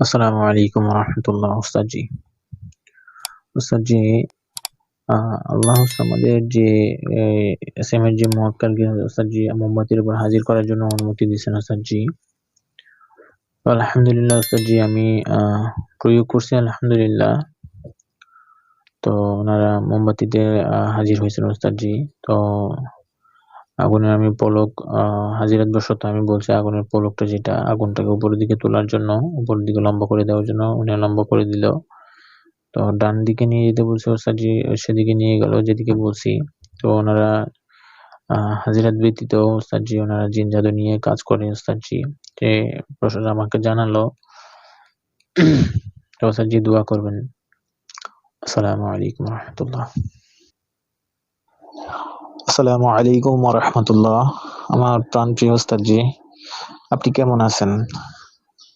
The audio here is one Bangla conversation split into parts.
আসসালামু আলাইকুম রহমতুল্লাহ, ওস্তাদজি। ওস্তাদজি আল্লাহ আমাদের যে এস এম এর যে মক্কালকে ওস্তাদজি, মোমবাতির উপর হাজির করার জন্য অনুমতি দিয়েছেন ওস্তাদজি। আলহামদুলিল্লাহ ওস্তাদজি, আমি প্রয়োগ করছি, আলহামদুলিল্লাহ। তো ওনারা মোমবাতিতে হাজির হয়েছেন ওস্তাদজি। তো আগুনের আমি পলক হাজিরাত বশত আমি বলছি আগুনের পলকটা যেটা, আগুনটাকে উপরের দিকে তোলার জন্য, উপরের দিকে লম্বা করে দেওয়ার জন্য উনি লম্বা করে দিল। তো ডান দিকে নিয়ে যেতে বলছে ওস্তাদজি সেদিকে নিয়ে গেল, যেদিকে বলছি। তো ওনারা হাজিরাত ব্যতীত ওস্তাদজি, ওনারা জিন জাদু নিয়ে কাজ করে ওস্তাদজি। যে প্রশাসন আমাকে জানালো, তো ওস্তাদজি দোয়া করবেন। আসসালামু আলাইকুম রহমতুল্লাহ। আসসালামু আলাইকুম রহমতুল্লাহ। আমার প্রাণপ্রিয় ওস্তাদজি, আপনি কেমন আছেন?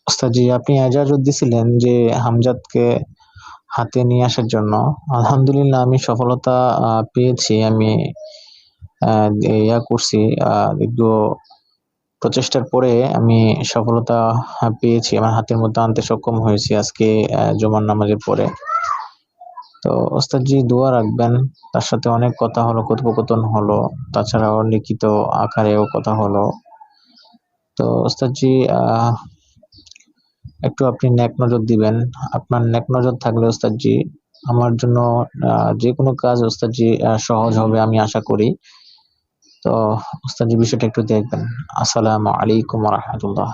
ওস্তাদজি, আপনি এজাজত দিছিলেন যে হামজাদকে হাতে নিয়ে আসার জন্য। আলহামদুলিল্লাহ, আমি সফলতা পেয়েছি। আমি ইয়া করছি একটু প্রচেষ্টার পরে আমি সফলতা পেয়েছি। আমার হাতের মধ্যে আনতে সক্ষম হয়েছি আজকে জমার নামাজের পরে। তো ওস্তাদজি দোয়া রাখবেন। তার সাথে অনেক কথা হলো, কথোপকথন হলো, তাছাড়াও লিখিত আকারেও কথা হলো। তো ওস্তাদজি একটু আপনি ন্যাক নজর দিবেন। আপনার ন্যাক নজর থাকলে ওস্তাদজি, আমার জন্য যে কোনো কাজ ওস্তাদজি সহজ হবে আমি আশা করি। তো ওস্তাদজি বিষয়টা একটু দেখবেন। আসসালামু আলাইকুম রহমতুল্লাহ।